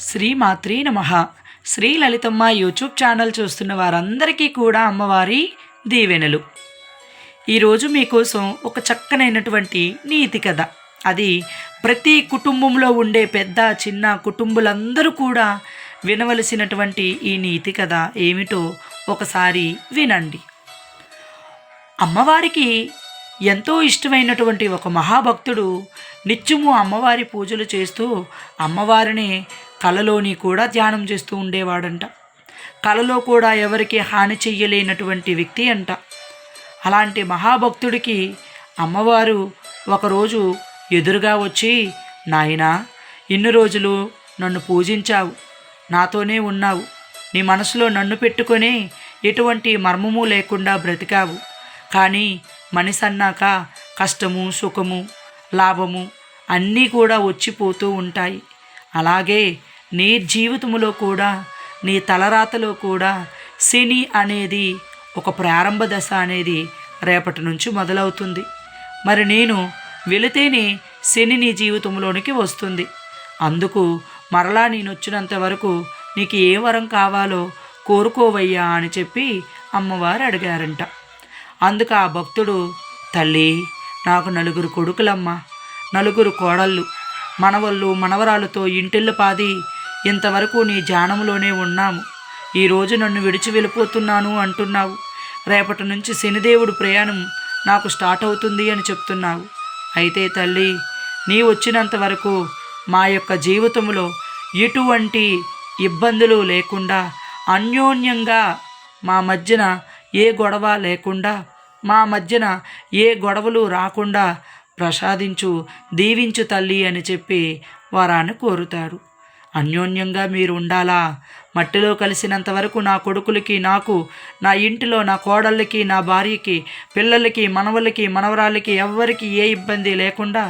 శ్రీమాత్రి నమ. Shri Lalithamma YouTube channel చూస్తున్న వారందరికీ కూడా అమ్మవారి దీవెనలు. ఈరోజు మీకోసం ఒక చక్కనైనటువంటి నీతి కథ. అది ప్రతి కుటుంబంలో ఉండే పెద్ద చిన్న కుటుంబులందరూ కూడా వినవలసినటువంటి ఈ నీతి కథ ఏమిటో ఒకసారి వినండి. అమ్మవారికి ఎంతో ఇష్టమైనటువంటి ఒక మహాభక్తుడు నిత్యము అమ్మవారి పూజలు చేస్తూ అమ్మవారిని కలలోని కూడా ధ్యానం చేస్తూ ఉండేవాడంట. కలలో కూడా ఎవరికి హాని చెయ్యలేనటువంటి వ్యక్తి అంట. అలాంటి మహాభక్తుడికి అమ్మవారు ఒకరోజు ఎదురుగా వచ్చి నాయనా ఇన్ని రోజులు నన్ను పూజించావు. నాతోనే ఉన్నావు. నీ మనసులో నన్ను పెట్టుకొని ఎటువంటి మర్మము లేకుండా బ్రతికావు. కానీ మనిషి అన్నాక కష్టము సుఖము లాభము అన్నీ కూడా వచ్చిపోతూ ఉంటాయి. అలాగే నీ జీవితంలో కూడా నీ తలరాతలో కూడా శని అనేది ఒక ప్రారంభ దశ అనేది రేపటి నుంచి మొదలవుతుంది. మరి నేను వెళితేనే శని నీ జీవితంలోనికి వస్తుంది. అందుకు మరలా నేను వచ్చినంత వరకు నీకు ఏ వరం కావాలో కోరుకోవయ్యా అని చెప్పి అమ్మవారు అడిగారంట. అందుకు ఆ భక్తుడు తల్లి నాకు నలుగురు కొడుకులమ్మ నలుగురు కోడళ్ళు మనవళ్ళు మనవరాలతో ఇంటిల్లు పాది ఇంతవరకు నీ ధ్యానంలోనే ఉన్నాము. ఈరోజు నన్ను విడిచి వెళ్ళిపోతున్నాను అంటున్నావు. రేపటి నుంచి శనిదేవుడు ప్రయాణం నాకు స్టార్ట్ అవుతుంది అని చెప్తున్నావు. అయితే తల్లి నీ వచ్చినంత వరకు మా యొక్క జీవితంలో ఎటువంటి ఇబ్బందులు లేకుండా అన్యోన్యంగా మా మధ్యన ఏ గొడవ లేకుండా మా మధ్యన ఏ గొడవలు రాకుండా ప్రసాదించు దీవించు తల్లి అని చెప్పి వరాన్ని కోరుతాడు అన్యోన్యంగా మీరు ఉండాలా మట్టిలో కలిసినంత వరకు నా కొడుకులకి నాకు నా ఇంటిలో నా కోడళ్ళకి నా భార్యకి పిల్లలకి మనవలకి మనవరాళ్ళకి ఎవ్వరికి ఏ ఇబ్బంది లేకుండా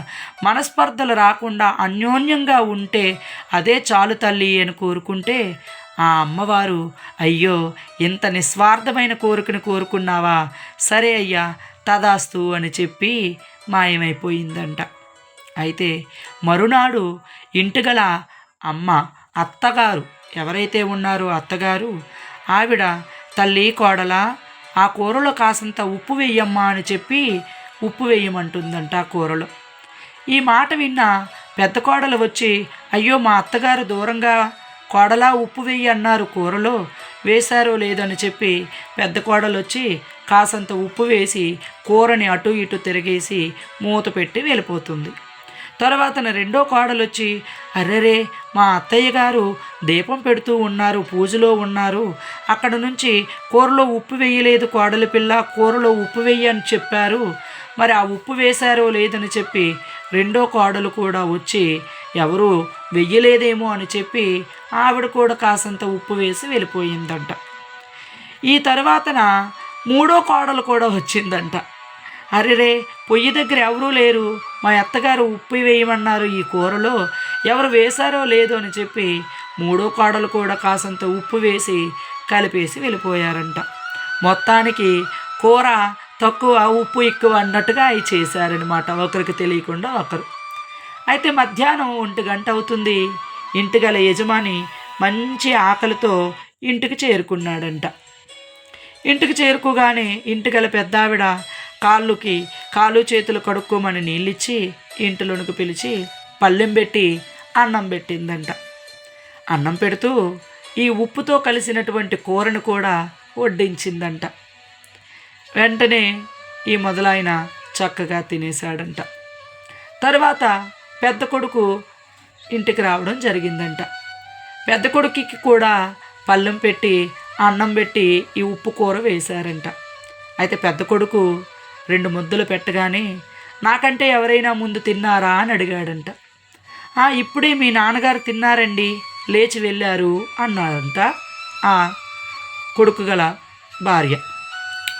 మనస్పర్ధలు రాకుండా అన్యోన్యంగా ఉంటే అదే చాలు తల్లి అని కోరుకుంటే ఆ అమ్మవారు అయ్యో ఇంత నిస్వార్థమైన కోరికను కోరుకున్నావా? సరే అయ్యా తదాస్తు అని చెప్పి మాయమైపోయిందంట. అయితే మరునాడు ఇంటిగల అమ్మ అత్తగారు. ఎవరైతే ఉన్నారో అత్తగారు ఆవిడ తల్లి కోడల ఆ కూరలో కాసంత ఉప్పు వేయమ్మా అని చెప్పి ఉప్పు వేయమంటుందంట ఆ కూరలో. ఈ మాట విన్న పెద్ద కోడలు వచ్చి అయ్యో మా అత్తగారు దూరంగా కోడలా ఉప్పు వెయ్యి అన్నారు కూరలో వేశారో లేదని చెప్పి పెద్ద కోడలు వచ్చి కాసంత ఉప్పు వేసి కూరని అటు ఇటు తిరిగేసి మూత పెట్టి వెళ్ళిపోతుంది. తర్వాత రెండో కోడలు వచ్చి అరెరే మా అత్తయ్య గారు దీపం పెడుతూ ఉన్నారు పూజలో ఉన్నారు. అక్కడ నుంచి కూరలో ఉప్పు వేయలేదు కోడలి పిల్ల కూరలో ఉప్పు వేయని అని చెప్పారు. మరి ఆ ఉప్పు వేశారో లేదని చెప్పి రెండో కోడలు కూడా వచ్చి ఎవరు వెయ్యలేదేమో అని చెప్పి ఆవిడ కూడా కాసంత ఉప్పు వేసి వెళ్ళిపోయిందంట. ఈ తర్వాతన మూడో కోడలు కూడా వచ్చిందంట. అరెరే పొయ్యి దగ్గర ఎవరూ లేరు. మా అత్తగారు ఉప్పు వేయమన్నారు ఈ కూరలో. ఎవరు వేశారో లేదో అని చెప్పి మూడో కోడలు కూడా కాసంత ఉప్పు వేసి కలిపేసి వెళ్ళిపోయారంట. మొత్తానికి కూర తక్కువ ఉప్పు ఎక్కువ అన్నట్టుగా అవి చేశారనమాట ఒకరికి తెలియకుండా ఒకరు. అయితే మధ్యాహ్నం ఒంటి గంట అవుతుంది. ఇంటి గల యజమాని మంచి ఆకలితో ఇంటికి చేరుకున్నాడంట. ఇంటికి చేరుకోగానే ఇంటి గల కాళ్ళుకి కాళ్ళు చేతులు కడుక్కోమని నీళ్ళిచ్చి ఇంటిలోనికి పిలిచి పళ్ళెం పెట్టి అన్నం పెట్టిందంట. అన్నం పెడుతూ ఈ ఉప్పుతో కలిసినటువంటి కూరను కూడా వడ్డించిందంట. వెంటనే ఈ మొదలైన చక్కగా తినేశాడంట. తర్వాత పెద్ద కొడుకు ఇంటికి రావడం జరిగిందంట. పెద్ద కొడుకుకి కూడా పళ్ళెం పెట్టి అన్నం పెట్టి ఈ ఉప్పు కూర వేశారంట. అయితే పెద్ద కొడుకు రెండు ముద్దలు పెట్టగానే నాకంటే ఎవరైనా ముందు తిన్నారా? అని అడిగాడంట. ఇప్పుడే మీ నాన్నగారు తిన్నారండి లేచి వెళ్ళారు అన్నాడంట ఆ కొడుకు గల భార్య.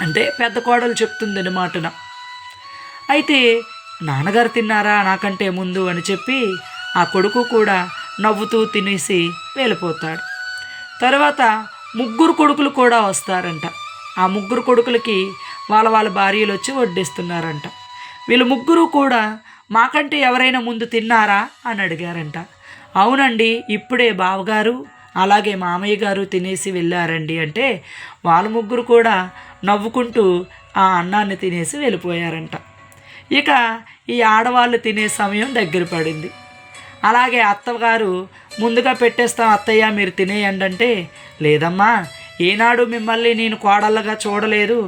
అంటే పెద్ద కోడలు చెప్తుంది మాటన. అయితే నాన్నగారు తిన్నారా నాకంటే ముందు? అని చెప్పి ఆ కొడుకు కూడా నవ్వుతూ తినేసి వెళ్ళిపోతాడు. తర్వాత ముగ్గురు కొడుకులు కూడా వస్తారంట. ఆ ముగ్గురు కొడుకులకి వాళ్ళ వాళ్ళ భార్యలు వచ్చి వడ్డిస్తున్నారంట. వీళ్ళు ముగ్గురు కూడా మాకంటే ఎవరైనా ముందు తిన్నారా? అని అడిగారంట. అవునండి ఇప్పుడే బావగారు అలాగే మామయ్య గారు తినేసి వెళ్ళారండి. అంటే వాళ్ళ ముగ్గురు కూడా నవ్వుకుంటూ ఆ అన్నాన్ని తినేసి వెళ్ళిపోయారంట. ఇక ఈ ఆడవాళ్ళు తినే సమయం దగ్గర పడింది. అలాగే అత్తగారు ముందుగా పెట్టేస్తాం అత్తయ్య మీరు తినేయండి అంటే లేదమ్మా ఏనాడు మిమ్మల్ని నేను కోడళ్ళగా చూడలేదు.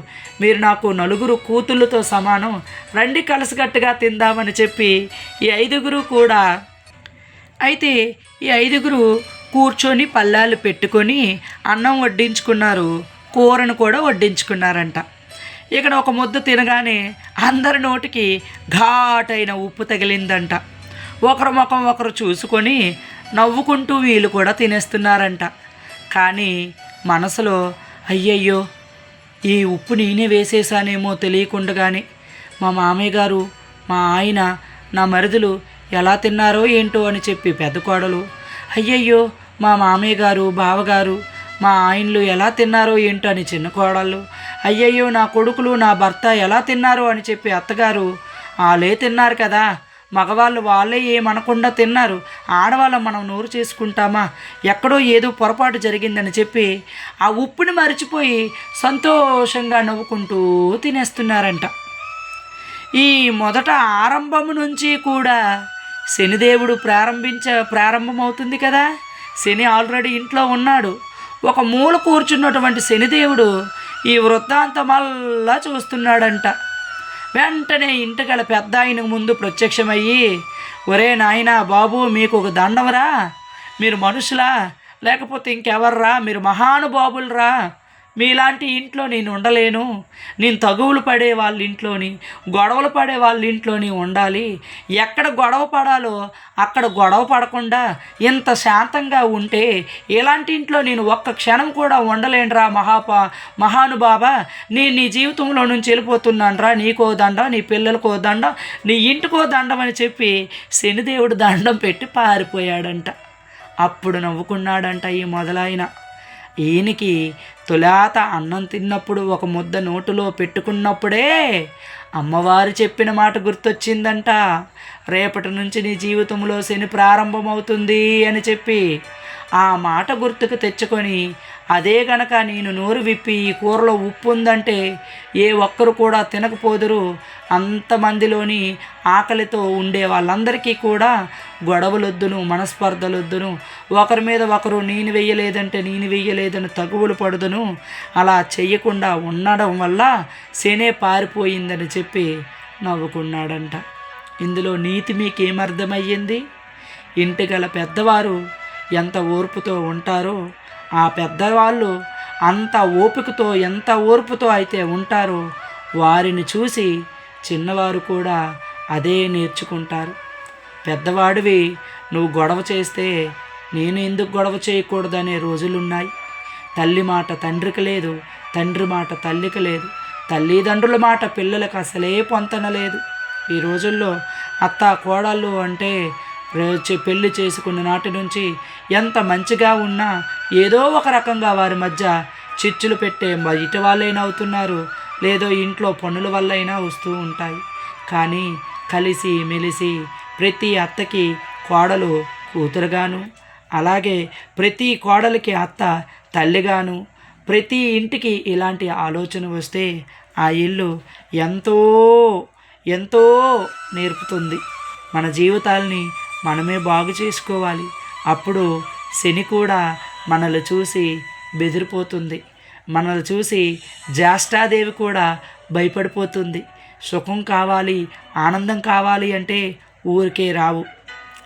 మీరు నాకు నలుగురు కూతుళ్ళతో సమానం. రండి కలిసికట్టుగా తిందామని చెప్పి ఈ ఐదుగురు కూడా. అయితే ఈ ఐదుగురు కూర్చొని పల్లాలు పెట్టుకొని అన్నం వడ్డించుకున్నారు. కూరను కూడా వడ్డించుకున్నారంట. ఇక్కడ ఒక ముద్ద తినగానే అందరి నోటికి ఘాటైన ఉప్పు తగిలిందంట. ఒకరు ముఖం ఒకరు చూసుకొని నవ్వుకుంటూ వీళ్ళు కూడా తినేస్తున్నారంట. కానీ మనసులో అయ్యయ్యో ఈ ఉప్పు నేనే వేసేసానేమో తెలియకుండగానే మా మామయ్య గారు మా ఆయన నా మరుదులు ఎలా తిన్నారో ఏంటో అని చెప్పి పెద్ద కోడలు అయ్యయ్యో మా మామయ్య గారు బావగారు మా ఆయనలు ఎలా తిన్నారో ఏంటో అని చిన్న కోడళ్ళు అయ్యయ్యో నా కొడుకులు నా భర్త ఎలా తిన్నారో అని చెప్పి అత్తగారు వాళ్ళే తిన్నారు కదా మగవాళ్ళు వాళ్ళే ఏమనకుండా తిన్నారు. ఆడవాళ్ళం మనం నోరు చేసుకుంటామా? ఎక్కడో ఏదో పొరపాటు జరిగిందని చెప్పి ఆ ఉప్పుని మరిచిపోయి సంతోషంగా నవ్వుకుంటూ తినేస్తున్నారంట. ఈ మొదట ఆరంభము నుంచి కూడా శనిదేవుడు ప్రారంభించ ప్రారంభమవుతుంది కదా? శని ఆల్రెడీ ఇంట్లో ఉన్నాడు. ఒక మూల కూర్చున్నటువంటి శనిదేవుడు ఈ వృత్తాంతమల్లా చూస్తున్నాడంట. వెంటనే ఇంటికల పెద్ద ఆయన ముందు ప్రత్యక్షమయ్యి ఒరే నాయనా బాబు మీకు ఒక దండవరా? మీరు మనుషులా? లేకపోతే ఇంకెవర్రా? మీరు మహానుభావులరా? మీలాంటి ఇంట్లో నేను ఉండలేను. నేను తగువులు పడే వాళ్ళ ఇంట్లోని గొడవలు పడే వాళ్ళ ఇంట్లోని ఉండాలి. ఎక్కడ గొడవ పడాలో అక్కడ గొడవ పడకుండా ఇంత శాంతంగా ఉంటే ఇలాంటి ఇంట్లో నేను ఒక్క క్షణం కూడా ఉండలేనురా మహాపా మహానుభావ. నేను నీ జీవితంలో నుంచి వెళ్ళిపోతున్నానురా. నీకో దండం నీ పిల్లలకో దండం నీ ఇంటికో దండం అని చెప్పి శనిదేవుడు దండం పెట్టి పారిపోయాడంట. అప్పుడు నవ్వుకున్నాడంట ఈ మొదలైన ఈయనకి తులాత అన్నం తిన్నప్పుడు ఒక ముద్ద నోటులో పెట్టుకున్నప్పుడే అమ్మవారు చెప్పిన మాట గుర్తొచ్చిందంట. రేపటి నుంచి నీ జీవితంలో శని ప్రారంభమవుతుంది అని చెప్పి ఆ మాట గుర్తుకు తెచ్చుకొని అదే గనక నేను నోరు విప్పి ఈ కూరలో ఉప్పు ఉందంటే ఏ ఒక్కరు కూడా తినకపోదురు. అంతమందిలోని ఆకలితో ఉండే వాళ్ళందరికీ కూడా గొడవలొద్దును మనస్పర్ధలొద్దును. ఒకరి మీద ఒకరు నేను వెయ్యలేదంటే నేను వెయ్యలేదని తగువులు పడుదును. అలా చేయకుండా ఉండడం వల్ల శనే పారిపోయిందని చెప్పి నవ్వుకున్నాడంట. ఇందులో నీతి మీకేమర్థమయ్యింది? ఇంటి గల పెద్దవారు ఎంత ఓర్పుతో ఉంటారో ఆ పెద్దవాళ్ళు అంత ఓపికతో ఎంత ఓర్పుతో అయితే ఉంటారో వారిని చూసి చిన్నవారు కూడా అదే నేర్చుకుంటారు. పెద్దవాడివి నువ్వు గొడవ చేస్తే నేను ఎందుకు గొడవ చేయకూడదనే రోజులున్నాయి. తల్లి మాట తండ్రికి లేదు తండ్రి మాట తల్లికి లేదు తల్లిదండ్రుల మాట పిల్లలకు అసలే పొంతన లేదు. ఈ రోజుల్లో అత్త కోడళ్ళు అంటే పెళ్ళి పెళ్ళి చేసుకున్న నాటి నుంచి ఎంత మంచిగా ఉన్నా ఏదో ఒక రకంగా వారి మధ్య చిచ్చులు పెట్టే బయట వాళ్ళైనా అవుతున్నారు లేదో ఇంట్లో పనుల వల్లైనా వస్తూ ఉంటాయి. కానీ కలిసి మెలిసి ప్రతి అత్తకి కోడలు కూతురుగాను అలాగే ప్రతి కోడలికి అత్త తల్లిగాను. ప్రతి ఇంటికి ఇలాంటి ఆలోచన వస్తే ఆ ఇల్లు ఎంతో ఎంతో నేర్పుతుంది. మన జీవితాల్ని మనమే బాగు చేసుకోవాలి. అప్పుడు శని కూడా మనల్ని చూసి బెదిరిపోతుంది. మనల్ని చూసి జ్యేష్ఠాదేవి కూడా భయపడిపోతుంది. సుఖం కావాలి ఆనందం కావాలి అంటే ఊరికే రావు.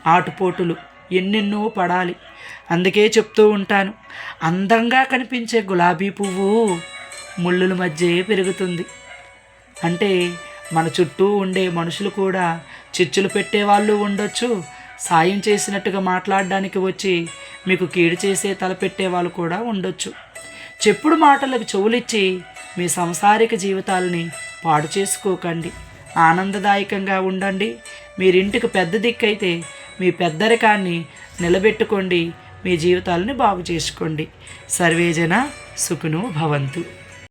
ఆటుపోటులు ఎన్నెన్నో పడాలి. అందుకే చెప్తూ ఉంటాను అందంగా కనిపించే గులాబీ పువ్వు ముళ్ళుల మధ్యే పెరుగుతుంది. అంటే మన చుట్టూ ఉండే మనుషులు కూడా చిచ్చులు పెట్టే వాళ్ళు ఉండొచ్చు సాయం చేసినట్టుగా మాట్లాడడానికి వచ్చి మీకు కీడు చేసే తలపెట్టే వాళ్ళు కూడా ఉండొచ్చు. చెప్పుడు మాటలకు చెవులిచ్చి మీ సంసారిక జీవితాలని పాడు చేసుకోకండి. ఆనందదాయకంగా ఉండండి. మీరింటికి పెద్ద దిక్కైతే మీ పెద్దరికాన్ని నిలబెట్టుకోండి మీ జీవితాలని బాగు చేసుకోండి సర్వేజన సుఖను భవంతు.